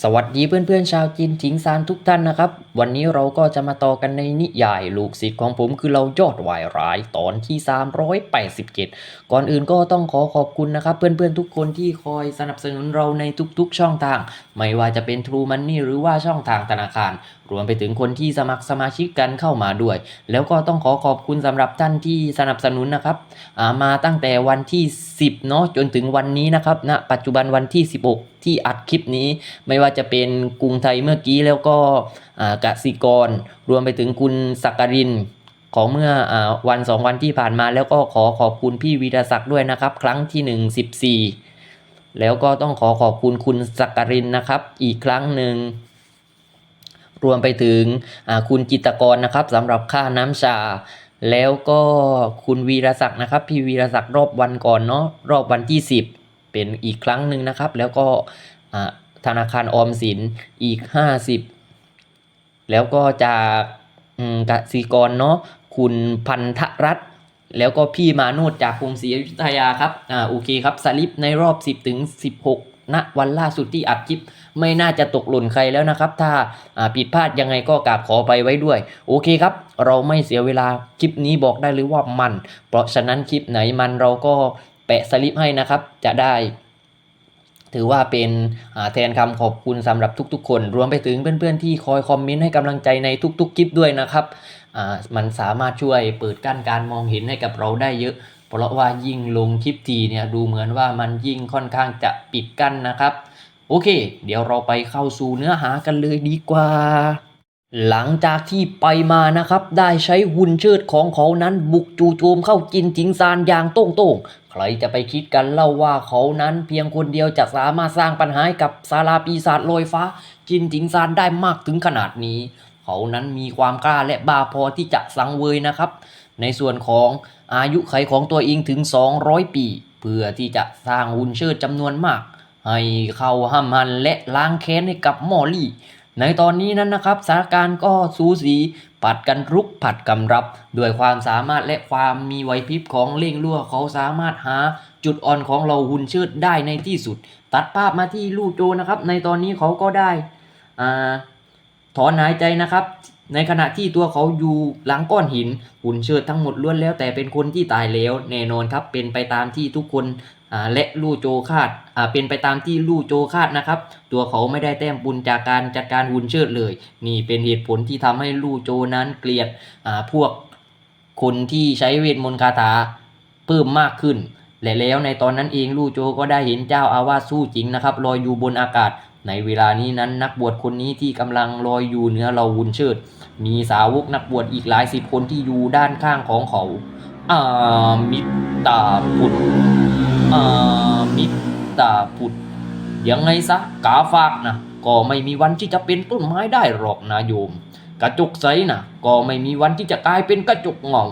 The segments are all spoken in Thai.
สวัสดีเพื่อนๆชาวจีนถิงซานทุกท่านนะครับ วันนี้เราก็จะมาต่อกันในนิยายลูกศิษย์ของผมคือเรายอดวายร้ายตอนที่ 387 ก่อนอื่นก็ต้องขอขอบคุณนะครับ เพื่อนๆทุกคนที่คอยสนับสนุนเราในทุกๆช่องทาง ไม่ว่าจะเป็น True Money หรือว่าช่องทางธนาคาร รวมไปถึงคนที่สมัครสมาชิกกันเข้ามาด้วย แล้วก็ต้องขอขอบคุณสำหรับท่านที่สนับสนุนนะครับามาตั้งแต่วันที่ 10เนาะจนถึงวันนี้นะครับณปัจจุบันวันที่ 16 ที่อัดคลิปนี้ ไม่ว่าจะเป็นกรุงไทยเมื่อกี้แล้วก็กสิกร รวมไปถึงคุณสักการินของเมื่ออวันสองวันที่ผ่านมาแล้วก็ขอขอบคุณพี่วีรศักดิ์ด้วยนะครับ ครั้งที่หนึ่งสิบสี่แล้วก็ต้องขอขอบคุณคุณสักการินนะครับ อีกครั้งหนึ่ง รวมไปถึงคุณจิตกรนะครับสำหรับค่าน้ำชา แล้วก็คุณวีรศักดิ์นะครับพี่วีรศักดิ์รอบวันก่อนเนาะรอบวันที่ 10 เป็นอีกครั้งหนึ่งนะครับ แล้วก็ธนาคารออมสินอีก 50 แล้วก็จากกสิกรเนาะคุณพันธรัตนแล้วก็พี่มาโนดจากกรุงศรีอยุธยาครับ อ่า โอเคครับ สลิปในรอบ 10 ถึง 16 ณ วันล่าสุดที่อัดคลิป ไม่น่าจะตกหล่นใครแล้วนะครับ ถ้าผิดพลาดยังไงก็กราบขอไปไว้ด้วย โอเคครับ เราไม่เสียเวลาคลิปนี้บอกได้เลยว่ามัน เพราะฉะนั้นคลิปไหนมันเราก็แปะสลิปให้นะครับ จะได้ถือว่าเป็นแทนคำขอบคุณสำหรับทุก ๆ คน รวมไปถึงเพื่อนๆที่คอยคอมเมนต์ให้กำลังใจในทุกๆคลิปด้วยนะครับ มันสามารถช่วยเปิดกั้นการมองเห็นให้กับเราได้เยอะ เพราะว่ายิ่งลงคลิปทีเนี่ยดูเหมือนว่ามันยิ่งค่อนข้างจะปิดกั้นนะครับ โอเค เดี๋ยวเราไปเข้าสู่เนื้อหากันเลยดีกว่า หลังจากที่ไปมานะครับ ได้ใช้หุ่นเชิดของเขานั้นบุกจู่โจมเข้าจินจิงซานอย่างโต้งโต้งใครจะไปคิดกันเล่าว่าเขานั้นเพียงคนเดียวจะสามารถสร้างปัญหาให้กับซาลาปีศาจลอยฟ้า จินจิงซานได้มากถึงขนาดนี้ เขานั้นมีความกล้าและบาพอที่จะสังเวยนะครับ ในส่วนของอายุไขของตัวเองถึง 200 ปี เพื่อที่จะสร้างหุ่นเชิดจำนวนมาก ให้เข้าห้ำหันและล้างแค้นให้กับมอลลี่ ในตอนนี้นั้นนะครับสถานการณ์ก็สูสีผัดกันรุกผัดกำรับ ด้วยความสามารถและความมีไหวพริบของเล่งลั่วเขาสามารถหาจุดอ่อนของเราหุ่นเชิดได้ในที่สุด ตัดภาพมาที่ลู่โจนะครับ ในตอนนี้เขาก็ได้อ่าถอนหายใจนะครับ ในขณะที่ตัวเขาอยู่หลังก้อนหิน หุ่นเชิดทั้งหมดล้วนแล้วแต่เป็นคนที่ตายแล้ว แน่นอนครับเป็นไปตามที่ทุกคนและลู่โจคาดเป็นไปตามที่ลู่โจคาดนะครับ ตัวเขาไม่ได้แต้มบุญจากการจัดการหุ่นเชิดเลย นี่เป็นเหตุผลที่ทำให้ลู่โจนั้นเกลียดพวกคนที่ใช้เวทมนต์คาถาเพิ่มมากขึ้นและแล้วในตอนนั้นเองลู่โจก็ได้เห็นเจ้าอาวาสสู้จริงนะครับลอยอยู่บนอากาศ ในเวลานี้นั้นนักบวชคนนี้ที่กำลังลอยอยู่เหนือเราหุ่นเชิด มีสาวกนักบวชอีกหลายสิบคนที่อยู่ด้านข้างของเขาอามิตาพุทธอามิตาพุทธยังไงซะกาฝากนะก็ไม่มีวันที่จะเป็นต้นไม้ได้หรอกนะโยม กระจกใสนะก็ไม่มีวันที่จะกลายเป็นกระจกเงา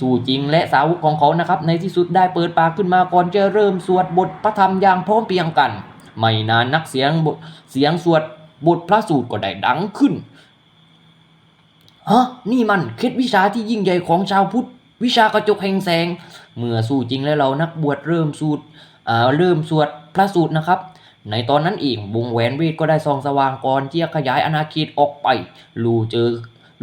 สู่จริงและสาวกของเขานะครับ ในที่สุดได้เปิดปากขึ้นมาก่อนจะเริ่มสวดบทพระธรรมอย่างพร้อมเพรียงกัน ไม่นานนักเสียงบทเสียงสวดบทพระสูตรก็ได้ดังขึ้นฮะนี่มันเคล็ดวิชาที่ยิ่งใหญ่ของชาวพุทธ วิชากระจกแห่งแสง เมื่อสู้จริงแล้วเรานักบวชเริ่มสูตรอ่าเริ่มสวดพระสูตรนะครับ ในตอนนั้นเองวงแหวนเวทก็ได้ส่องสว่างก่อนที่จะขยายอาณาเขตออกไป ลูเจอ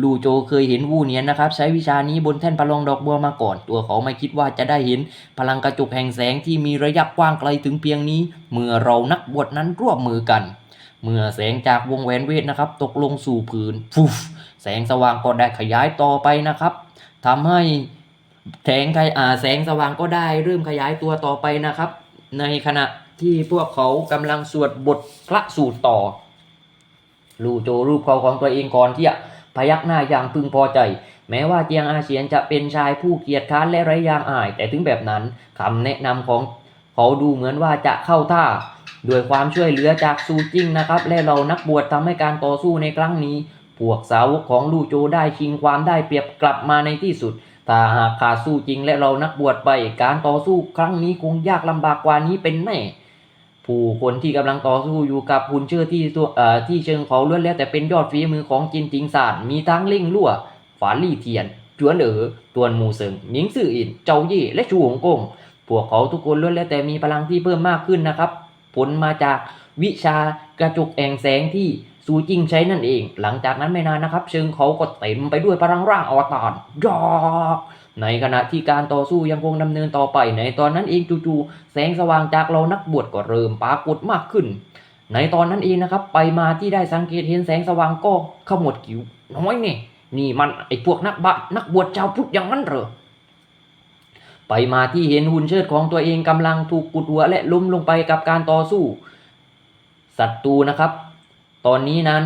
ลู่โจเคยเห็นวูเนียนนะครับ ใช้วิชานี้บนแท่นประลองดอกบัวมาก่อน ตัวเขาไม่คิดว่าจะได้เห็น พลังกระจุกแห่งแสงที่มีระยะกว้างไกลถึงเพียงนี้ เมื่อเรานักบวชนั้นร่วมมือกัน เมื่อแสงจากวงแหวนเวทนะครับ ตกลงสู่พื้นฟุฟแสงสว่างก็ได้ขยายต่อไปนะครับทำให้แสงขยอ่าแสงสว่างก็ได้เริ่มขยายตัวต่อไปนะครับ ในขณะที่พวกเขากำลังสวดบทพระสูตรต่อ ลูโจรูปเขาของตัวเองก่อนที่จะ พยักหน้าอย่างพึงพอใจ แม้ว่าเจียงอาเฉียนจะเป็นชายผู้เกียจคร้านและไร้ยางอาย แต่ถึงแบบนั้นคำแนะนำของเขาดูเหมือนว่าจะเข้าท่าด้วยความช่วยเหลือจากซูจิ้งนะครับ และเรานักบวชทำให้การต่อสู้ในครั้งนี้ พวกสาวกของลู่โจได้ชิงความได้เปรียบกลับมาในที่สุดถ้าหากขาดสู้จริงและเรานักบวชไป การต่อสู้ครั้งนี้คงยากลำบากกว่านี้เป็นแน่ ผู้คนที่กำลังต่อสู้อยู่กับหุ่นเชื่อที่ตัวเอ่อที่เชิงเขาล้วนแล้วแต่เป็นยอดฝีมือของจินจิงซานมีทั้งเล่งลั่วฝาลี่เทียนจวนเอ๋อตวนหมูเซิงหมิงซื่ออิน เจ้าเย่และชูหงกงพวกเขาทุกคนล้วนแล้วแต่มีพลังที่เพิ่มมากขึ้นนะครับ ผลมาจากวิชากระจุกแองแสงที่ซูจิงใช้นั่นเอง หลังจากนั้นไม่นานนะครับ เชิงเขาก็เต็มไปด้วยพลังร่างอวตารยอก ในขณะที่การต่อสู้ยังคงดำเนินต่อไป ในตอนนั้นเองจู่ๆแสงสว่างจากเรานักบวชก็เริ่มปรากฏมากขึ้น ในตอนนั้นเองนะครับไปมาที่ได้สังเกตเห็นแสงสว่างก็ขมวดคิ้วน้อยนี่นี่มันไอพวกนักบะนักบวชชาวพุทธอย่างนั้นเหรอไปมาที่เห็นหุ่นเชิดของตัวเองกำลังถูกกุดหัวและล้มลงไปกับการต่อสู้ศัตรูนะครับ ตอนนี้นั้น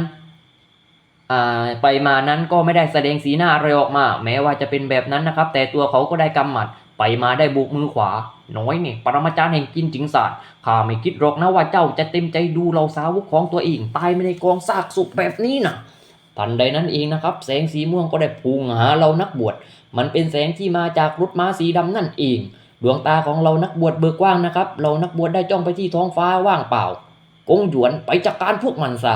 ไปมานั้นก็ไม่ได้แสดงสีหน้าอะไรออกมา แม้ว่าจะเป็นแบบนั้นนะครับ แต่ตัวเขาก็ได้กำหมัด ไปมาได้บุกมือขวา น้อยนี่ปรมาจารย์แห่งกินจิงศาสตร์ข้าไม่คิดหรอกนะว่าเจ้าจะเต็มใจดูเราสาวกของตัวเองตายไม่ในกองซากศพแบบนี้นะทันใดนั้นเองนะครับ แสงสีม่วงก็ได้พุ่งหาเรานักบวชมันเป็นแสงที่มาจากรถม้าสีดำนั่นเอง ดวงตาของเรานักบวชเบิกกว้างนะครับ เรานักบวชได้จ้องไปที่ท้องฟ้าว่างเปล่า กงหยวนไปจัดการพวกมันซะ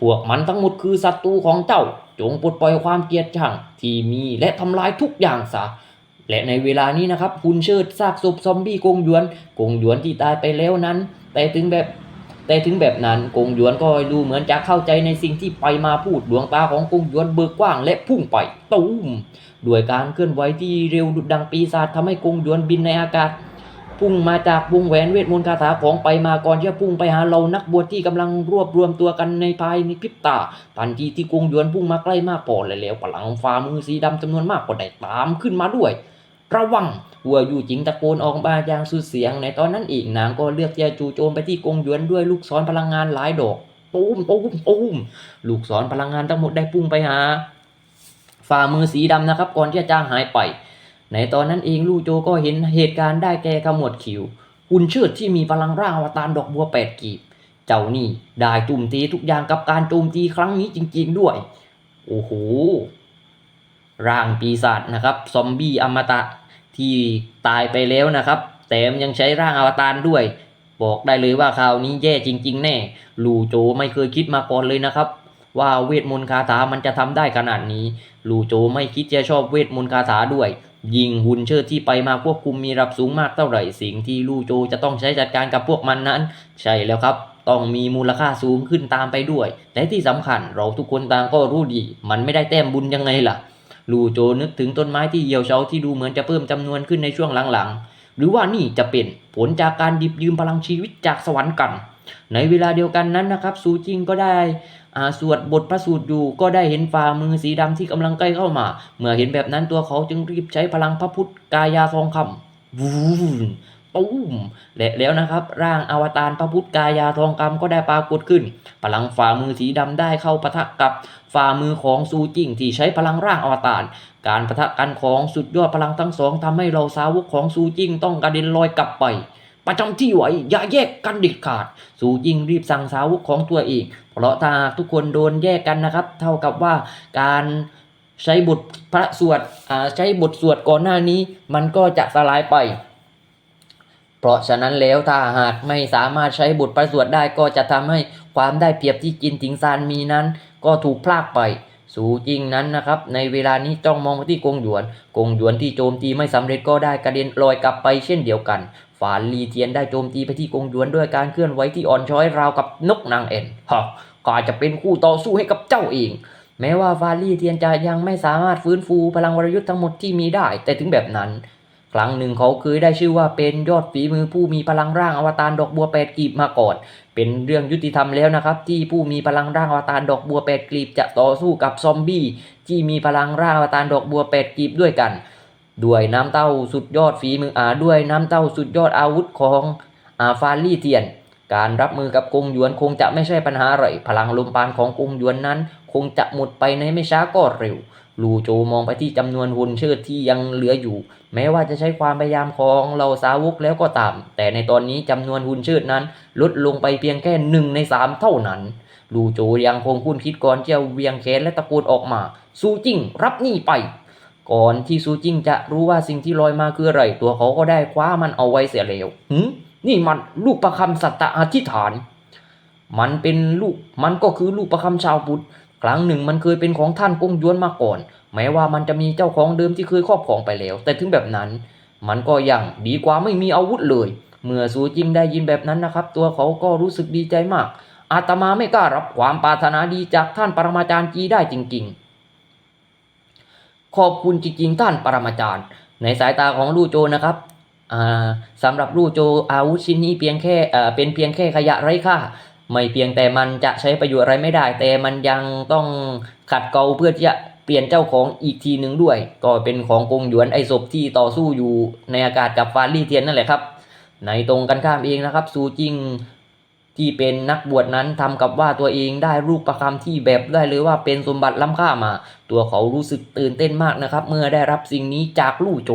พวกมันทั้งหมดคือศัตรูของเจ้า จงปลดปล่อยความเกลียดชังที่มีและทำลายทุกอย่างซะและในเวลานี้นะครับคุณเชิดซากศพซอมบี้กงหยวนกงหยวนที่ตายไปแล้วนั้น แต่ถึงแบบแต่ถึงแบบนั้นกงหยวนก็ดูเหมือนจะเข้าใจในสิ่งที่ไปมาพูดดวงตาของกงหยวนเบิกกว้างและพุ่งไปตูมด้วยการเคลื่อนไหวที่เร็วดุดดังปีศาจทำให้กงหยวนบินในอากาศ พุ่งมาจากวงแหวนเวทมนต์คาถาของไปมาก่อนที่จะพุ่งไปหาเรานักบวชที่กำลังรวบรวมตัวกันในภายในพริบตาทันทีที่กงหยวนพุ่งมาใกล้มากพอและแล้วพลังฝ่ามือสีดำจำนวนมากก็ได้ตามขึ้นมาด้วย ระวังหัวอยู่จิงตะโกนออกมาอย่างสุดเสียง ในตอนนั้นเอีกนางก็เลือกจะจู่โจมไปที่กงหยวนด้วยลูกศรพลังงานหลายดอกตูมตูมตูมลูกศรพลังงานทั้งหมดได้พุ่งไปหาฝ่ามือสีดำนะครับ ก่อนที่จะจางหายไป ในตอนนั้นเองลู่โจก็เห็นเหตุการณ์ได้แก่ขมวดคิวหุ่นเชิดที่มีพลังร่างอวตารดอกบัวแปดกีบ เจ้านี่ได้จุ่มตีทุกอย่างกับการโจมตีครั้งนี้จริงๆด้วย โอ้โห ร่างปีศาจนะครับ ซอมบี้อมตะที่ตายไปแล้วนะครับ แต่ยังใช้ร่างอวตารด้วย บอกได้เลยว่าคราวนี้แย่จริง ๆ แน่ ลูโจไม่เคยคิดมาก่อนเลยนะครับว่าเวทมนต์คาถามันจะทำได้ขนาดนี้ ลูโจไม่คิดจะชอบเวทมนต์คาถาด้วย ยิงหุ่นเชิดที่ไปมาควบคุมมีระดับสูงมากเท่าไหร่สิ่งที่ลู่โจจะต้องใช้จัดการกับพวกมันนั้น ใช่แล้วครับ ต้องมีมูลค่าสูงขึ้นตามไปด้วยและที่สำคัญเราทุกคนต่างก็รู้ดี มันไม่ได้แต้มบุญยังไงล่ะ ลู่โจนึกถึงต้นไม้ที่เหี่ยวเฉาที่ดูเหมือนจะเพิ่มจำนวนขึ้นในช่วงหลังๆ หรือว่านี่จะเป็นผลจากการดิบยืมพลังชีวิตจากสวรรค์กัน ในเวลาเดียวกันนั้นนะครับซูจิงก็ได้ สวดบทพระสูตรอยู่ก็ได้เห็นฝ่ามือสีดำที่กำลังใกล้เข้ามา เมื่อเห็นแบบนั้นตัวเขาจึงรีบใช้พลังพระพุทธกายาทองคำวูนตุ้มและแล้วนะครับ ร่างอวตารพระพุทธกายาทองคำก็ได้ปรากฏขึ้น พลังฝ่ามือสีดำได้เข้าปะทะกับฝ่ามือของซูจิงที่ใช้พลังร่างอวตาร การปะทะกันของสุดยอดพลังทั้งสองทำให้เราสาวกของซูจิงต้องกระเด็นลอยกลับไป ประจำที่ไว้อย่าแยกกันเด็ดขาดซูจิงรีบสั่งสาวกของตัวเองเพราะถ้าทุกคนโดนแยกกันนะครับ เท่ากับว่าการใช้บทพระสวดใช้บทสวดก่อนหน้านี้มันก็จะสลายไป เพราะฉะนั้นแล้วถ้าหากไม่สามารถใช้บทประสวดได้ก็จะทำให้ความได้เปรียบที่จินถิงซานมีนั้น ก็ถูกพลากไปสูจิงนั้นนะครับ ในเวลานี้จ้องมองไปที่กงหยวน กงหยวนที่โจมตีไม่สำเร็จก็ได้กระเด็นลอยกลับไปเช่นเดียวกัน ฝานลีเทียนได้โจมตีไปที่กงหยวนด้วยการเคลื่อนไหวที่อ่อนช้อยราวกับนกนางเอ็นฮะก็จะเป็นคู่ต่อสู้ให้กับเจ้าเองแม้ว่าฟาลี่เทียนจะยังไม่สามารถฟื้นฟูพลังวรยุทธ์ทั้งหมดที่มีได้ แต่ถึงแบบนั้น ครั้งหนึ่งเขาเคยได้ชื่อว่าเป็นยอดฝีมือผู้มีพลังร่างอวตารดอกบัวแปดกลีบมาก่อน เป็นเรื่องยุติธรรมแล้วนะครับ ที่ผู้มีพลังร่างอวตารดอกบัวแปดกลีบจะต่อสู้กับซอมบี้ที่มีพลังร่างอวตารดอกบัวแปดกลีบด้วยกัน ด้วยน้ำเต้าสุดยอดฝีมืออาด้วยน้ำเต้าสุดยอดอาวุธของอาฟาลี่เทียน การรับมือกับกงหยวนคงจะไม่ใช่ปัญหาอะไรพลังลมปานของกงหยวนนั้น คงจะหมดไปในไม่ช้าก็เร็ว ลูโจมองไปที่จำนวนหุ่นเชิดที่ยังเหลืออยู่ แม้ว่าจะใช้ความพยายามของเราสาวกแล้วก็ตาม แต่ในตอนนี้จำนวนหุ่นเชิดนั้น ลดลงไปเพียงแค่หนึ่งในสามเท่านั้นลูโจยังคงคุ้นคิดก่อนจะเวียงแขนและตะโกนออกมาซูจิ้งรับนี่ไป ก่อนที่ซูจิ้งจะรู้ว่าสิ่งที่ลอยมาคืออะไร ตัวเขาก็ได้คว้ามันเอาไว้เสียแล้วหืมนี่มันลูกประคำสัตตะอธิษฐาน มันเป็นลูก มันก็คือลูกประคำชาวพุทธ ครั้งหนึ่งมันเคยเป็นของท่านกงยวนมาก่อน แม้ว่ามันจะมีเจ้าของเดิมที่เคยครอบครองไปแล้ว แต่ถึงแบบนั้น มันก็ยังดีกว่าไม่มีอาวุธเลย เมื่อซูจิงได้ยินแบบนั้นนะครับ ตัวเขาก็รู้สึกดีใจมาก อาตมาไม่กล้ารับความปรารถนาดีจากท่านปรมาจารย์จีได้จริง ๆ ขอบคุณจริงๆท่านปรมาจารย์ ในสายตาของลู่โจนะครับสำหรับลู่โจอาวุธชิ้นนี้เพียงแค่เป็นเพียงแค่ขยะไร้ค่าไม่เพียงแต่มันจะใช้ประโยชน์อะไรไม่ได้ แต่มันยังต้องขัดเกลาเพื่อที่จะเปลี่ยนเจ้าของอีกทีหนึ่งด้วย ก็เป็นของกงหยวนไอศพที่ต่อสู้อยู่ในอากาศกับฟาลี่เทียนนั่นแหละครับ ในตรงกันข้ามเองนะครับซูจิง ที่เป็นนักบวชนั้นทำกับว่าตัวเองได้รูปประคำที่แบบได้เลยว่าเป็นสมบัติล้ำค่ามา ตัวเขารู้สึกตื่นเต้นมากนะครับ เมื่อได้รับสิ่งนี้จากลู่โจ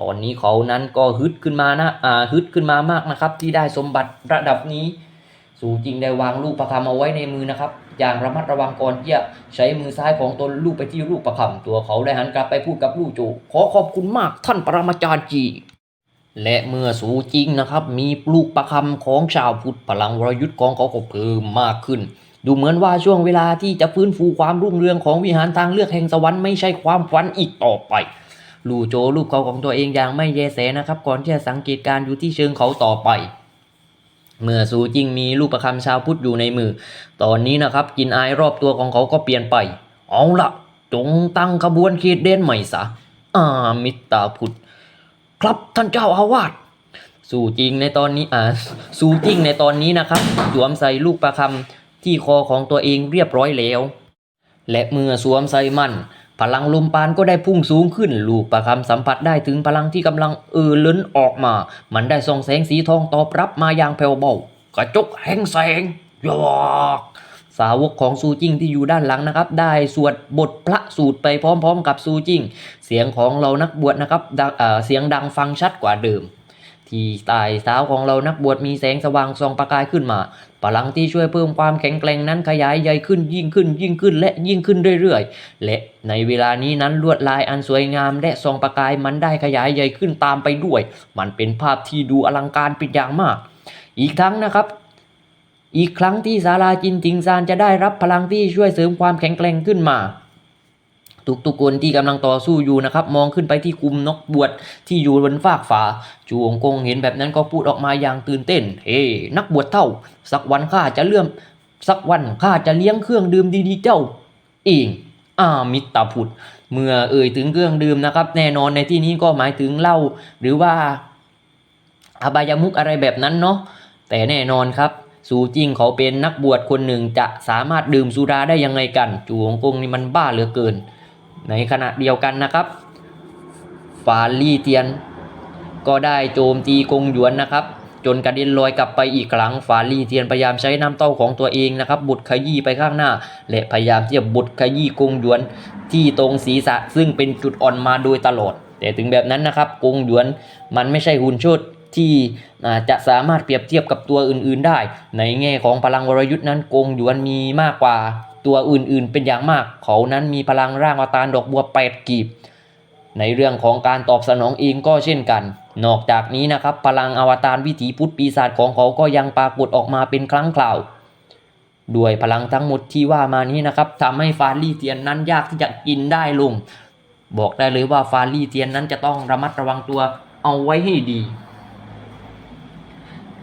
ตอนนี้เขานั้นก็ฮึดขึ้นมานะอ่าฮึดขึ้นมามากนะครับ ที่ได้สมบัติระดับนี้ สู่จริงได้วางลูกประคำเอาไว้ในมือนะครับ อย่างระมัดระวังก่อนที่จะใช้มือซ้ายของตนลูกไปที่ลูกประคำตัวเขาได้หันกลับไปพูดกับลู่โจ ขอขอบคุณมากท่านปรมาจารย์จี และเมื่อสูจริงนะครับ มีลูกประคำของชาวพุทธพลังวรยุทธ์ของเขาก็เพิ่มมากขึ้น ดูเหมือนว่าช่วงเวลาที่จะฟื้นฟูความรุ่งเรืองของวิหารทางเลือกแห่งสวรรค์ไม่ใช่ความฝันอีกต่อไป ลู่โจรูปเขาของตัวเองอย่างไม่แยแสนะครับ ก่อนที่จะสังเกตการอยู่ที่เชิงเขาต่อไป เมื่อสูจิงมีลูกประคำชาวพุทธอยู่ในมือ ตอนนี้นะครับกินอายรอบตัวของเขาก็เปลี่ยนไป เอาละจงตั้งขบวนเขตเด่นใหม่ซะอามิตาพุทธ ครับท่านเจ้าอาวาสสู่จริงในตอนนี้อ่าสู่จริงในตอนนี้นะครับสวมใส่ลูกประคำที่คอของตัวเองเรียบร้อยแล้ว และเมื่อสวมใส่มันพลังลมปานก็ได้พุ่งสูงขึ้น ลูกประคำสัมผัสได้ถึงพลังที่กำลังเอ่อล้นออกมา มันได้ส่องแสงสีทองตอบรับมาอย่างแผ่วเบากระจกแห่งแสงยอก สาวกของซูจิ้งที่อยู่ด้านหลังนะครับ ได้สวดบทพระสูตรไปพร้อมๆ กับซูจิ้งเสียงของเรานักบวชนะครับเเสียงดังฟังชัดกว่าเดิม ที่ใต้เท้าของเรานักบวชมีแสงสว่างส่องประกายขึ้นมาพลังที่ช่วยเพิ่มความแข็งแกร่งนั้นขยายใหญ่ขึ้นยิ่งขึ้น ยิ่งขึ้นและยิ่งขึ้นเรื่อยๆ และในเวลานี้นั้นลวดลายอันสวยงาม และส่องประกายมันได้ขยายใหญ่ขึ้นตามไปด้วย มันเป็นภาพที่ดูอลังการเป็นอย่างมากอีกทั้งนะครับ อีกครั้งที่ศาลาจินติงซานจะได้รับพลังที่ช่วยเสริมความแข็งแกร่งขึ้นมา ทุกๆคนที่กำลังต่อสู้อยู่นะครับ มองขึ้นไปที่กลุ่มนกบวชที่อยู่บนฟากฟ้าจูองกงเห็นแบบนั้นก็พูดออกมาอย่างตื่นเต้น เฮ้ นักบวชเท่า สักวันข้าจะเลื่อม สักวันข้าจะเลี้ยงเครื่องดื่มดีๆเจ้า เองอามิตาพุทธเมื่อเอ่ยถึงเครื่องดื่มนะครับ แน่นอนในที่นี้ก็หมายถึงเหล้าหรือว่าอบายมุกอะไรแบบนั้นเนาะแต่แน่นอนครับ สูจริงเขาเป็นนักบวชคนหนึ่งจะสามารถดื่มสุราได้ยังไงกัน จูองกงนี่มันบ้าเหลือเกิน ในขณะเดียวกันนะครับฟาลี่เทียน ก็ได้โจมตีกงหยวนนะครับ จนกระเด็นลอยกลับไปอีกครั้งฟาลี่เทียนพยายามใช้น้ำเต้าของตัวเองนะครับบุดขยี้ไปข้างหน้า และพยายามที่จะบุดขยี้กงหยวนที่ตรงศีรษะซึ่งเป็นจุดอ่อนมาโดยตลอด แต่ถึงแบบนั้นนะครับกงหยวนมันไม่ใช่หุ่นโชด ที่จะสามารถเปรียบเทียบกับตัวอื่นๆได้ ในแง่ของพลังวรยุทธ์นั้นกงหยวนมีมากกว่าตัวอื่นๆ เป็นอย่างมาก เขานั้นมีพลังร่างอวตารดอกบัวแปดกีบ ในเรื่องของการตอบสนองเองก็เช่นกัน นอกจากนี้นะครับพลังอวตารวิถีพุทธปีศาจของเขาก็ยังปรากฏออกมาเป็นครั้งคราวด้วยพลังทั้งหมดที่ว่ามานี้นะครับทำให้ฟาลี่เทียนนั้นยากที่จะกินได้ลง บอกได้เลยว่าฟาลี่เทียนนั้นจะต้องระมัดระวังตัวเอาไว้ให้ดี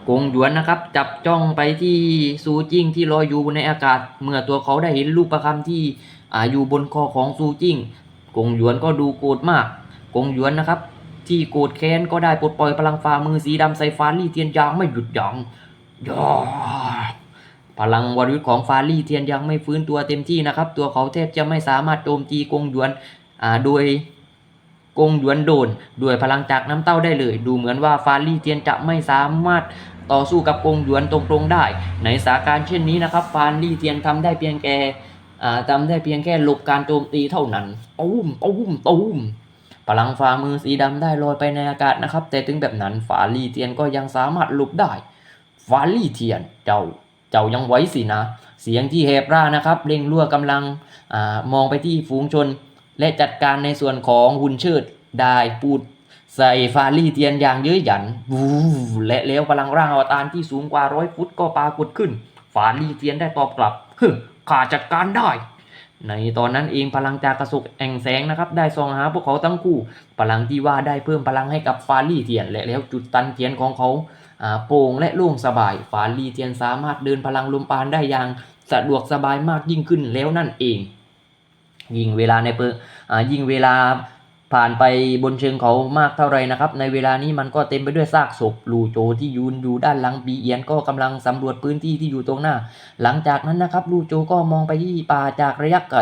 กงหยวนนะครับ จับจ้องไปที่ซูจิ้งที่ลอยอยู่ในอากาศ เมื่อตัวเขาได้เห็นลูกประคำที่ออยู่บนคอของซูจิ้งกงหยวนก็ดูโกรธมาก กงหยวนนะครับ ที่โกรธแค้นก็ได้ปลดปล่อยพลังฟ้ามือสีดำใส่ฟาลี่เทียนยางไม่หยุดยั้งย่าพลังวรยุทธ์ของฟาลี่เทียนยังไม่ฟื้นตัวเต็มที่นะครับ ตัวเขาแทบจะไม่สามารถโจมตีกงหยวนโดยกงหยวนโดน ด้วยพลังจากน้ำเต้าได้เลย ดูเหมือนว่าฟาลี่เทียนจะไม่สามารถ ต่อสู้กับกงหยวนตรงๆได้ ในสถานการณ์เช่นนี้นะครับฟาลี่เทียนทำได้เพียงแค่ทำได้เพียงแค่หลบการโจมตีเท่านั้นตุ้มตุ้มตุ้มพลังฝ่ามือสีดำได้ลอยไปในอากาศนะครับ แต่ถึงแบบนั้นฟาลี่เทียนก็ยังสามารถหลบได้ฟาลี่เทียนเจ้าเจ้ายังไว้สินะ เสียงที่แหบร่านะครับเร่งรั่วกำลังอมองไปที่ฝูงชน และจัดการในส่วนของหุ่นเชิดได้พูด ใส่ฟาลี่เทียนอย่างเย้ยหยันวูและแล้วพลังร่างอวตารที่สูงกว่าร้อยฟุตก็ปรากฏขึ้น ฟาลี่เทียนได้ตอบกลับฮึข้าจัดการได้ ในตอนนั้นเองพลังจากกระสุกแองแสงนะครับ ได้ส่องหาพวกเขาทั้งคู่ พลังที่ว่าได้เพิ่มพลังให้กับฟาลี่เทียน และแล้วจุดตันเทียนของเขาอ่าโปร่งและโล่งสบายฝานลีเทียนสามารถเดินพลังลมปานได้อย่างสะดวกสบายมากยิ่งขึ้นแล้วนั่นเอง ยิ่งเวลาในเปออ่ายิ่งเวลา ผ่านไปบนเชิงเขามากเท่าไรนะครับ ในเวลานี้มันก็เต็มไปด้วยซากศพลูโจที่ยืนอยู่ด้านหลังปีเอียนก็กำลังสำรวจพื้นที่ที่อยู่ตรงหน้า หลังจากนั้นนะครับลูโจก็มองไปที่ป่าจากระยะไกล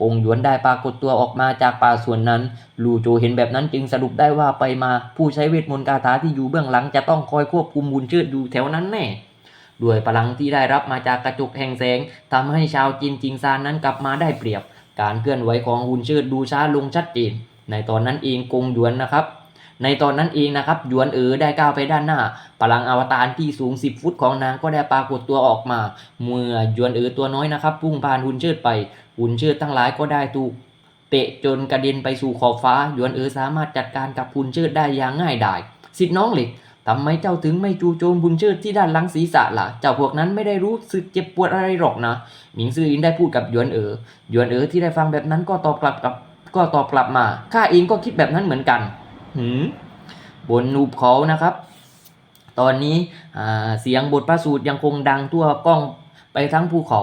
กงหยวนได้ปรากฏตัวออกมาจากป่าส่วนนั้น ลูโจเห็นแบบนั้นจึงสรุปได้ว่าไปมา ผู้ใช้เวทมนต์คาถาที่อยู่เบื้องหลังจะต้องคอยควบคุมบุญเชิดอยู่แถวนั้นแน่ด้วยพลังที่ได้รับมาจากกระจกแห่งแสงทำให้ชาวจีนจิงซานนั้นกลับมาได้เปรียบ การเคลื่อนไหวของหุนเชิดดูช้าลงชัดเจน ในตอนนั้นเองกงหยวนนะครับ ในตอนนั้นเองนะครับหยวนเอ๋อได้ก้าวไปด้านหน้า พลังอวตารที่สูง 10 ฟุตของนางก็ได้ปรากฏตัวออกมา เมื่อหยวนเอ๋อตัวน้อยนะครับพุ่งผ่านหุ่นเชิดไป หุ่นเชิดทั้งหลายก็ได้ถูกเตะจนกระเด็นไปสู่ขอบฟ้าหยวนเอ๋อสามารถจัดการกับหุ่นเชิดได้อย่างง่ายดายสิทธิ์น้องเหล็กทำไมเจ้าถึงไม่จูโจมบุญเชิดที่ด้านหลังศีรษะล่ะ เจ้าพวกนั้นไม่ได้รู้สึกเจ็บปวดอะไรหรอกนะ หมิงซื่ออินได้พูดกับหยวนเอ๋อหยวนเอ๋อที่ได้ฟังแบบนั้นก็ตอบกลับกับ ก็ตอบกลับมา ข้าเองก็คิดแบบนั้นเหมือนกันหืมบนนูบเขานะครับ ตอนนี้เสียงบทประสูตรยังคงดังทั่วกล้องไปทั้งภูเขา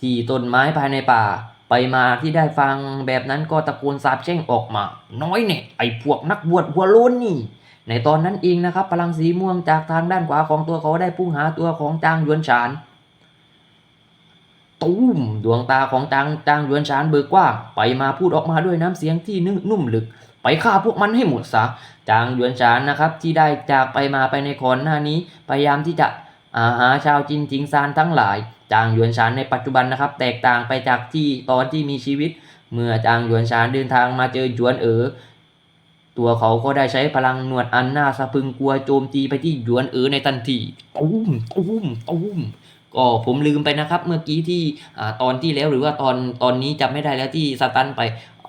ที่ต้นไม้ภายในป่า ไปมาที่ได้ฟังแบบนั้นก็ตะโกนสาบแช่งออกมา น้อยเนี่ยไอ้พวกนักบวชหัวโล้นนี่ ในตอนนั้นเองนะครับ พลังสีม่วงจากทางด้านขวาของตัวเขาได้พุ่งหาตัวของจางหยวนฉาน ตูมดวงตาของจางจางยวนฉานเบิกกว้างไปมาพูดออกมาด้วยน้ำเสียงที่นึ่นุ่มลึก ไปฆ่าพวกมันให้หมดซะจางยวนฉานนะครับ ที่ได้จากไปมาไปในก่อนหน้านี้พยายามที่จะอาหาชาวจินจิงซานทั้งหลาย จางยวนฉานในปัจจุบันนะครับ แตกต่างไปจากที่ตอนที่มีชีวิต เมื่อจางยวนฉานเดินทางมาเจอยวนเอ๋อตัวเขาก็ได้ใช้พลังหนวดอันน่าสะพึงกลัวโจมตีไปที่ยวนเอ๋อในทันทีตุ้มตุ้มตุ้ม ก็ผมลืมไปนะครับ เมื่อกี้ที่อตอนที่แล้วหรือว่าตอนตอนนี้จำไม่ได้แล้วที่สตันไป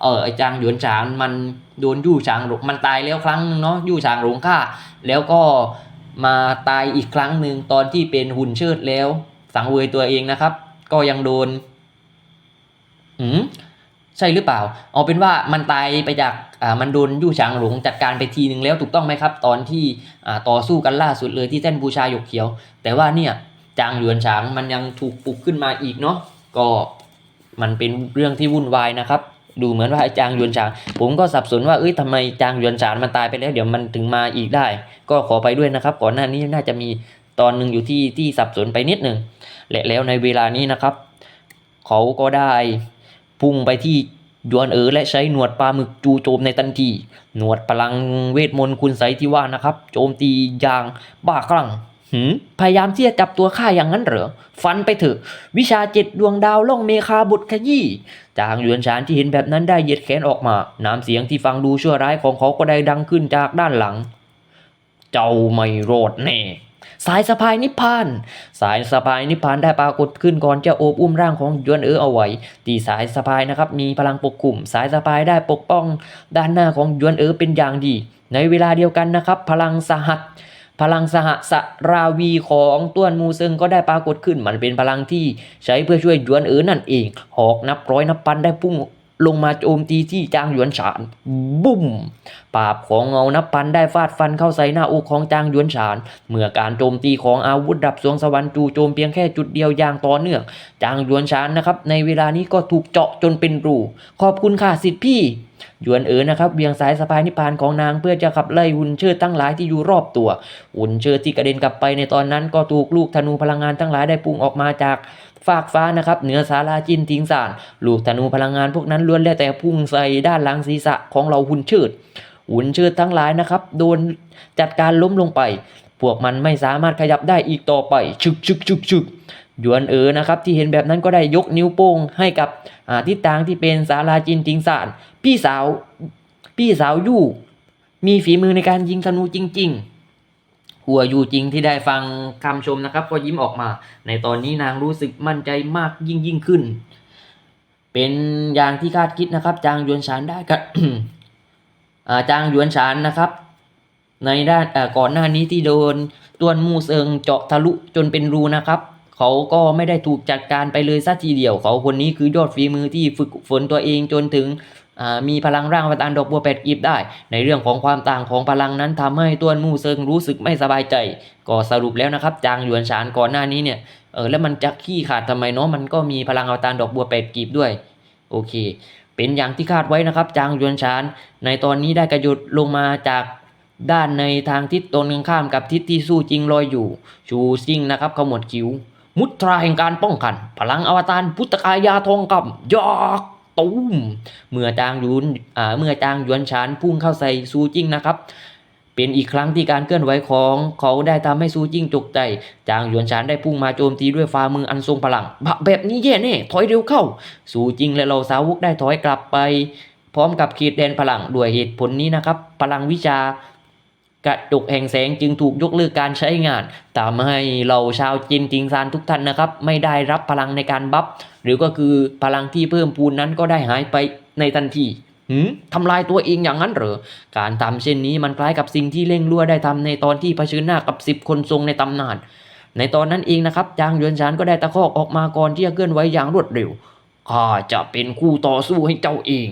เออไอจางหยวนฉางมันโดนยู่ฉางหลงมันตายแล้วครั้งนึงเนาะยู่ฉางหลงฆ่า แล้วก็มาตายอีกครั้งหนึ่งตอนที่เป็นหุ่นเชิดแล้ว สังเวยตัวเองนะครับ ก็ยังโดนอืมใช่หรือเปล่า เอาเป็นว่ามันตายไปจากอ่ามันโดนยู่ฉางหลงจัดการไปทีหนึ่งแล้วถูกต้องไหมครับ ตอนที่อ่าต่อสู้กันล่าสุดเลยที่เส้นบูชาหยกเขียว แต่ว่าเนี่ย จางหยวนฉางมันยังถูกปลุกขึ้นมาอีกเนาะก็มันเป็นเรื่องที่วุ่นวายนะครับ ดูเหมือนว่าไอ้จางยวนฉาง ผมก็สับสนว่าเอ้ยทำไมจางยวนฉางมันตายไปแล้ว เดี๋ยวมันถึงมาอีกได้ ก็ขอไปด้วยนะครับ ก่อนหน้านี้น่าจะมีตอนหนึ่งอยู่ที่ที่สับสนไปนิดหนึ่งและแล้วในเวลานี้นะครับ เขาก็ได้พุ่งไปที่ยวนเอ๋อและใช้หนวดปลาหมึกจูโจมในทันทีหนวดพลังเวทมนต์คุณไสที่ว่านะครับ โจมตีอย่างบ้าคลั่ง หืมพยายามที่จะจับตัวข้าอย่างนั้นเหรอ ฟันไปเถอะ วิชาเจ็ดดวงดาวล่องเมคาบุตรขยี้ จางหยวนฉานที่เห็นแบบนั้นได้เหยียดแขนออกมา น้ำเสียงที่ฟังดูชั่วร้ายของเขาก็ได้ดังขึ้นจากด้านหลัง เจ้าไม่รอดแน่สายสะพายนิพพาน สายสะพายนิพพานได้ปรากฏขึ้นก่อนจะโอบอุ้มร่างของยวนเออเอาไว้ที่สายสะพายนะครับมีพลังปกกลุ่มสายสะพายได้ปกป้อง ด้านหน้าของยวนเออเป็นอย่างดี ในเวลาเดียวกันนะครับ พลังสหัส พลังสหสราวีของต้วนมูซึงก็ได้ปรากฏขึ้นมันเป็นพลังที่ใช้เพื่อช่วยยวนเอ๋อนั่นเอง หอกนับร้อยนับพันได้พุ่ง ลงมาโจมตีที่จางหยวนฉาน บุ้ม ปราบของเงานับพันได้ฟาดฟันเข้าใส่หน้าอกของจางหยวนฉาน เมื่อการโจมตีของอาวุธดับสวงสวรรค์จู่โจมเพียงแค่จุดเดียวอย่างต่อเนื่อง จางหยวนฉานนะครับ ในเวลานี้ก็ถูกเจาะจนเป็นรู ขอบคุณค่ะสิทธิพี่ยวนเอ๋อนะครับเวียงสายสะพายนิพพานของนางเพื่อจะขับไล่หุ่นเชิดทั้งหลายที่อยู่รอบตัว หุ่นเชิดที่กระเด็นกลับไปในตอนนั้นก็ถูกลูกธนูพลังงานทั้งหลายได้พุ่งออกมาจาก ฟากฟ้านะครับเหนือศาลาจินทิงสานลูกธนูพลังงานพวกนั้นล้วนแล้วแต่พุ่งใส่ด้านหลังศีรษะของเราหุ่นเชิดหุ่นเชิดทั้งหลายนะครับ โดนจัดการล้มลงไป พวกมันไม่สามารถขยับได้อีกต่อไปชึกชึกชึกชึกยวนเอ๋อนะครับ ที่เห็นแบบนั้นก็ได้ยกนิ้วโป้งให้กับทิศทางที่เป็นศาลาจินทิงสานพี่สาวพี่สาวยู่ มีฝีมือในการยิงธนูจริง ๆ หัวอยู่จริงที่ได้ฟังคำชมนะครับ ก็ยิ้มออกมา ในตอนนี้นางรู้สึกมั่นใจมากยิ่งยิ่งขึ้น เป็นอย่างที่คาดคิดนะครับ จางยวนฉานได้กับจางยวนฉานนะครับ ในด้านก่อนหน้านี้ที่โดนต้วนมูเซิงเจาะทะลุจนเป็นรูนะครับเขาก็ไม่ได้ถูกจัดการไปเลยสักทีเดียว เขาคนนี้คือยอดฝีมือที่ฝึกฝนตัวเองจนถึง มีพลังร่างอวตารดอกบัวแปดกีบได้ ในเรื่องของความต่างของพลังนั้นทำให้ตัวนมู่เซิงรู้สึกไม่สบายใจ ก็สรุปแล้วนะครับ จางหยวนฉานก่อนหน้านี้เนี่ยเออแล้วมันจะขี้ขาดทำไมเนาะมันก็มีพลังอวตารดอกบัวแปดกีบด้วยโอเค เป็นอย่างที่คาดไว้นะครับ จางหยวนฉาน ในตอนนี้ได้กระโดดลงมาจากด้านในทางทิศตรงกันข้ามกับทิศที่สู้จริงลอยอยู่ ชูซิงนะครับขมวดคิ้ว มุตราแห่งการป้องกัน พลังอวตารพุทธกายาทองคำยอก ตูมเมื่อจางยุนเมื่อจางยวนฉานพุ่งเข้าใส่ซูจิ้งนะครับ เป็นอีกครั้งที่การเคลื่อนไหวของเขาได้ทำให้ซูจิ้งตกใจจางยวนฉานได้พุ่งมาโจมตีด้วยฝ่ามืออันทรงพลังแบบนี้แย่แน่ถอยเร็วเข้าซูจิ้งและเหล่าสาวกได้ถอยกลับไป พร้อมกับขีดแดนพลังด้วยเหตุผลนี้นะครับ พลังวิชา กระจกแห่งแสงจึงถูกยกเลิกการใช้งานทำให้เราชาวจินจิงซานทุกท่านนะครับ ไม่ได้รับพลังในการบัฟหรือก็คือพลังที่เพิ่มพูนนั้นก็ได้หายไปในทันทีหืมทำลายตัวเองอย่างนั้นเหรอ การทำเช่นนี้มันคล้ายกับสิ่งที่เล่งลั่วได้ทำในตอนที่เผชิญหน้ากับสิบคนทรงในตำนาน ในตอนนั้นเองนะครับจางหยวนฉานก็ได้ตะคอกออกมาก่อนที่จะเคลื่อนไหวอย่างรวดเร็วข้าจะเป็นคู่ต่อสู้ให้เจ้าเอง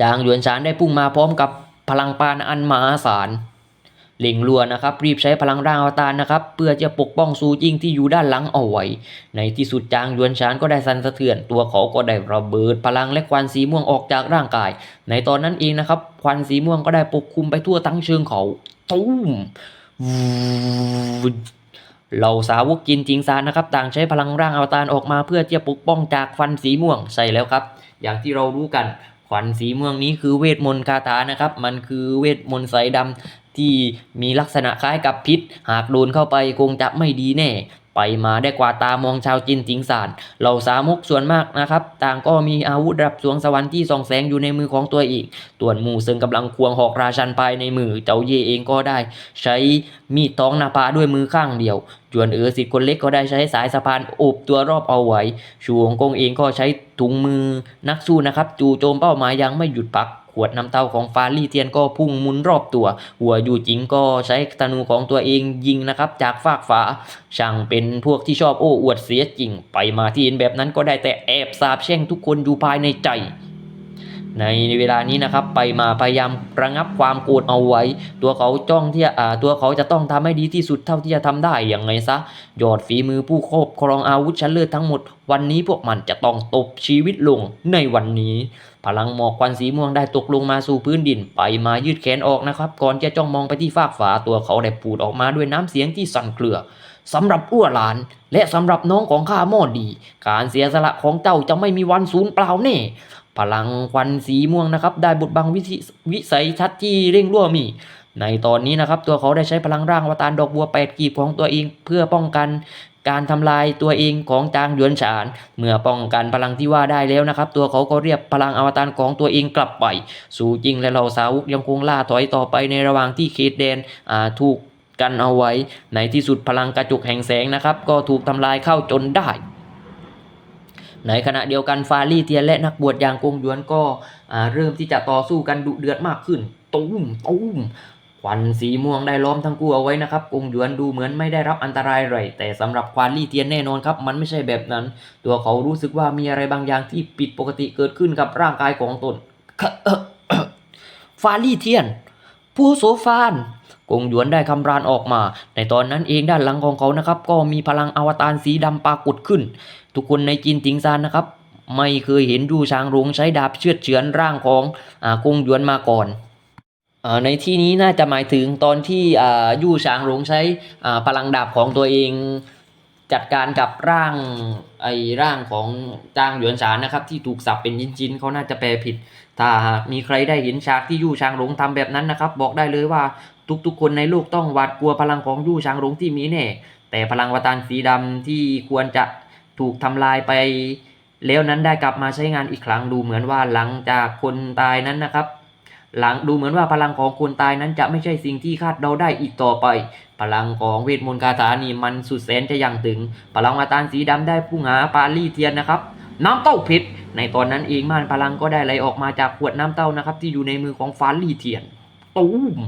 จางหยวนฉานได้พุ่งมาพร้อมกับ พลังปานอันมหาศาลเล่งลัวนะครับรีบใช้พลังร่างอวตารนะครับเพื่อจะปกป้องซูจิ้งที่อยู่ด้านหลังเอาไว้ ในที่สุดจางยวนฉานก็ได้สั่นสะเทือน ตัวเขาก็ได้ระเบิดพลังและควันสีม่วงออกจากร่างกาย ในตอนนั้นเองนะครับควันสีม่วงก็ได้ปกคลุมไปทั่วทั้งเชิงเขาตุ้มวูดเหล่าสาวกจินจิงซานนะครับต่างใช้พลังร่างอวตารออกมาเพื่อจะปกป้องจากควันสีม่วงใช่แล้วครับ อย่างที่เรารู้กัน วันสีม่วงนี้คือเวทมนต์คาถานะครับ มันคือเวทมนต์สายดำที่มีลักษณะคล้ายกับพิษ หากโดนเข้าไปคงจะไม่ดีแน่ ไปมาได้กว่าตามองชาวจินจิงซานเหล่าสามกส่วนมากนะครับ ต่างก็มีอาวุธระดับสวงสวรรค์ที่ส่องแสงอยู่ในมือของตัวเองต่วนหมู่ซึ่งกำลังควงหอกราชันภายในมือเจ้าเย่เองก็ได้ ใช้ มีดตองหนาพาด้วยมือข้างเดียว จวนเอ๋อสิทธิ์คนเล็กก็ได้ใช้สายสะพานโอบตัวรอบเอาไว้ ชูวงกงเองก็ใช้ถุงมือนักสู้นะครับ จู่โจมเป้าหมายยังไม่หยุดพักขวดน้ำเต้าของฟาลี่เทียนก็พุ่งหมุนรอบตัว หัวอยู่จิงก็ใช้ธนูของตัวเองยิงนะครับ จากฟากฟ้าช่างเป็นพวกที่ชอบโอ้อวดเสียจริง ไปมาที่เห็นแบบนั้นก็ได้แต่แอบสาบแช่งทุกคนอยู่ภายในใจ ในเวลานี้นะครับไปมาพยายามระงับความโกรธเอาไว้ ตัวเขาจ้องที่จะอ่าตัวเขาจะต้องทำให้ดีที่สุดเท่าที่จะทำได้อย่างไงซะยอดฝีมือผู้ครอบครองอาวุธชั้นเลิศทั้งหมด วันนี้พวกมันจะต้องตบชีวิตลงในวันนี้ พลังหมอกควันสีม่วงได้ตกลงมาสู่พื้นดิน ไปมายืดแขนออกนะครับ ก่อนจะจ้องมองไปที่ฟากฝาตัวเขาได้พูดออกมาด้วยน้ำเสียงที่สั่นเครือสำหรับอ้วหลาน และสำหรับน้องของข้าหมอดี การเสียสละของเจ้าจะไม่มีวันสูญเปล่าแน่ พลังควันสีม่วงนะครับ ได้บดบังวิธิวิสัยทัศน์ที่เร่งรั่วมี ในตอนนี้นะครับ ตัวเขาได้ใช้พลังร่างอวตารดอกบัวแปดกีบของตัวเอง เพื่อป้องกันการทำลายตัวเองของจางหยวนฉาน เมื่อป้องกันพลังที่ว่าได้แล้วนะครับ ตัวเขาก็เรียกพลังอวตารของตัวเองกลับไป สู่จริงและเหล่าสาวกยังคงล่าถอยต่อไปในระหว่างที่เขตแดนอ่าถูกกันเอาไว้ ในที่สุดพลังกระจุกแห่งแสงนะครับ ก็ถูกทำลายเข้าจนได้ ในขณะเดียวกันฟาลี่เทียนและนักบวชอย่างกงยวนก็เริ่มที่จะต่อสู้กันดุเดือดมากขึ้นตุ้มตุ้มควันสีม่วงได้ล้อมทั้งคู่เอาไว้นะครับกงหยวนดูเหมือนไม่ได้รับอันตรายอะไรแต่สำหรับควานลี่เทียนแน่นอนครับ มันไม่ใช่แบบนั้น ตัวเขารู้สึกว่ามีอะไรบางอย่างที่ผิดปกติเกิดขึ้นกับร่างกายของตนฟาลี่เทียน ผู้โซฟานกงหยวนได้คำรานออกมา ในตอนนั้นเองด้านหลังของเขานะครับ ก็มีพลังอวตารสีดำปรากฏขึ้น ทุกคนในจีนติงซานนะครับ ไม่เคยเห็นดูชางหลงใช้ดาบเชือดเฉือนร่างของอกงหยวนมาก่อนอในที่นี้น่าจะหมายถึงตอนที่ยู่ชางหลงใช้พลังดาบของตัวเองจัดการกับร่างไอ้ร่างของจางหยวนฉานนะครับที่ถูกสับเป็นชิ้นๆเขาน่าจะแปลผิด ถ้ามีใครได้เห็นฉากที่ยู่ชางหลงทำแบบนั้นนะครับ บอกได้เลยว่าทุกๆ คนในโลกต้องหวาดกลัวพลังของยู่ชางหลงที่มีแน่แต่พลังวตารสีดำที่ควรจะ ถูกทำลายไปแล้วนั้นได้กลับมาใช้งานอีกครั้งดูเหมือนว่าหลังจากคนตายนั้นนะครับ หลังดูเหมือนว่าพลังของคนตายนั้นจะไม่ใช่สิ่งที่คาดเดาได้อีกต่อไป พลังของเวทมนต์คาถานี่มันสุดแสนจะยังถึง พลังอาตารสีดำได้พุ่งหาปาลี่เทียนนะครับ น้ำเต้าพชรในตอนนั้นเองม่านพลังก็ได้ไหลออกมาจากขวดน้ำเต้านะครับ ที่อยู่ในมือของฟาลี่เทียนตูม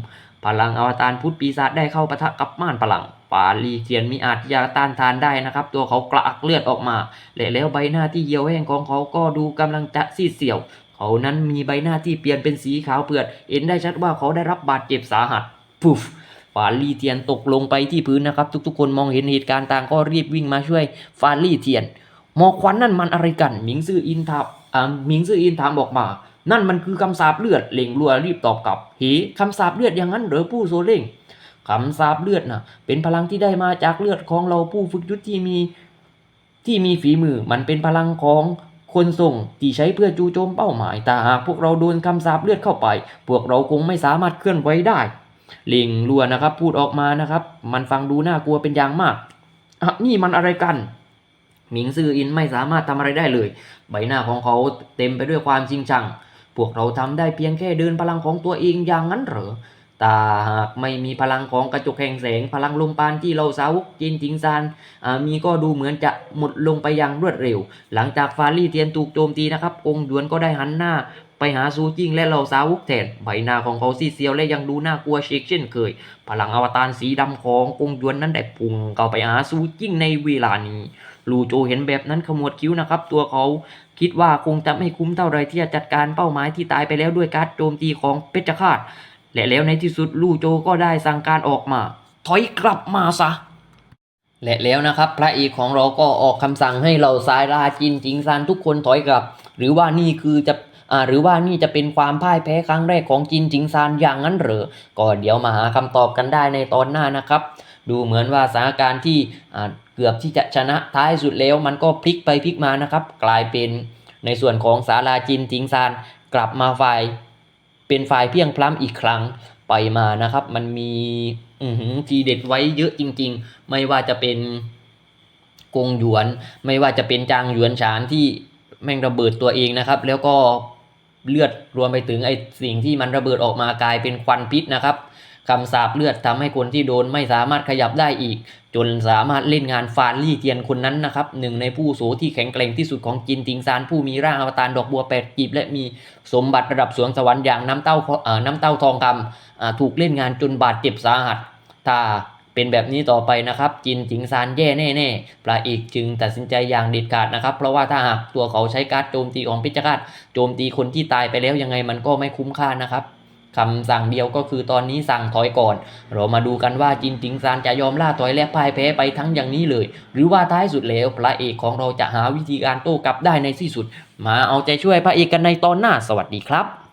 พลังอวตารพุทธปีศาจได้เข้าปะทะกับม่านพลัง ปปาลีเทียนมีอาจจะต้านทานได้นะครับ ตัวเขากระอักเลือดออกมาและแล้วใบหน้าที่เหี่ยวแห้งของเขาก็ดูกำลังจะซีดเสียว เขานั้นมีใบหน้าที่เปลี่ยนเป็นสีขาวเปือดเห็นได้ชัดว่าเขาได้รับบาดเจ็บสาหัสพุฟฟาลี่เทียนตกลงไปที่พื้นนะครับ ทุกๆ คนมองเห็นเหตุการณ์ต่างก็รีบวิ่งมาช่วยฟาลี่เทียนหมอกควันนั่นมันอะไรกันหมิงซื่ออินถามหมิงซื่ออินถามออกมา นั่นมันคือคำสาปเลือดเล่งรัวรีบตอบกลับเฮคำสาปเลือดอย่างนั้นเหรอผู้โซเล่ง คำสาปเลือดน่ะ เป็นพลังที่ได้มาจากเลือดของเราผู้ฝึกยุทธที่มีที่มีฝีมือ มันเป็นพลังของคนส่งที่ใช้เพื่อจูโจมเป้าหมาย แต่หากพวกเราโดนคำสาปเลือดเข้าไป พวกเราคงไม่สามารถเคลื่อนไหวได้เล่งรัวนะครับ พูดออกมานะครับ มันฟังดูน่ากลัวเป็นอย่างมากอะนี่มันอะไรกันหมิงซืออินไม่สามารถทำอะไรได้เลย ใบหน้าของเขาเต็มไปด้วยความจริงจัง พวกเราทำได้เพียงแค่เดินพลังของตัวเองอย่างนั้นเหรอ ต่หากไม่มีพลังของกระจกแห่งแสง พลังลมปานที่เราสาวกจินจิงซานมีก็ดูเหมือนจะหมดลงไปอย่างรวดเร็ว หลังจากฟาลี่เทียนถูกโจมตีนะครับ องค์หยวนก็ได้หันหน้าไปหาซูจิงและเหล่าสาวกแทนใบหน้าของเขาซีเซียวและยังดูน่ากลัวเชกเช่นเคย พลังอวตารสีดำขององค์หยวนนั้นได้พุ่งเข้าไปหาซูจิงในเวลานี้ ลูโจเห็นแบบนั้นขมวดคิ้วนะครับ ตัวเขาคิดว่าคงจะไม่คุ้มเท่าไรที่จะจัดการเป้าหมายที่ตายไปแล้วด้วยการโจมตีของเพชฌฆาต และแล้วในที่สุดลู่โจก็ได้สั่งการออกมา ถอยกลับมาซะ และแล้วนะครับ พระเอกของเราก็ออกคำสั่งให้เหล่าสายราจินจิงซานทุกคนถอยกลับ หรือว่านี่คือจะอ่าหรือว่านี่จะเป็นความพ่ายแพ้ครั้งแรกของจินจิงซานอย่างนั้นเหรอก็เดี๋ยวมาหาคำตอบกันได้ในตอนหน้านะครับ ดูเหมือนว่าสถานการณ์ที่อ่าเกือบที่จะชนะท้ายสุดแล้วมันก็พลิกไปพลิกมานะครับ กลายเป็นในส่วนของสาราจินจิงซานกลับมาฝ่าย เป็นไฟล์เพียงพล้ำอีกครั้งไปมานะครับ มันมีทีเด็ดไว้เยอะจริง ๆ ไม่ว่าจะเป็นกงหยวน ไม่ว่าจะเป็นจางหยวนฉานที่แม่งระเบิดตัวเองนะครับ แล้วก็เลือดรวมไปถึงไอ้สิ่งที่มันระเบิดออกมากลายเป็นควันพิษนะครับ คำสาปเลือดทำให้คนที่โดนไม่สามารถขยับได้อีก จนสามารถเล่นงานฟานลี่เทียนคนนั้นนะครับหนึ่งในผู้โสที่แข็งแกร่งที่สุดของจินติงซานผู้มีร่างอวตารดอกบัวแปดกีบและมีสมบัติระดับสวงสวรรค์อย่างน้ำเต้าน้ำเต้าทองคำอ่าถูกเล่นงานจนบาดเจ็บสาหัสถ้าเป็นแบบนี้ต่อไปนะครับ จินติงซานแย่แน่ๆพระเอกจึงตัดสินใจอย่างเด็ดขาดนะครับ เพราะว่าถ้าหากตัวเขาใช้การโจมตีของพิจารโจมตีคนที่ตายไปแล้วยังไงมันก็ไม่คุ้มค่านะครับ คำสั่งเดียวก็คือตอนนี้สั่งถอยก่อน เรามาดูกันว่าจินติงซานจะยอมล่าถอยและพ่ายแพ้ไปทั้งอย่างนี้เลย หรือว่าท้ายสุดแล้วพระเอกของเราจะหาวิธีการโต้กลับได้ในที่สุด มาเอาใจช่วยพระเอกกันในตอนหน้าสวัสดีครับ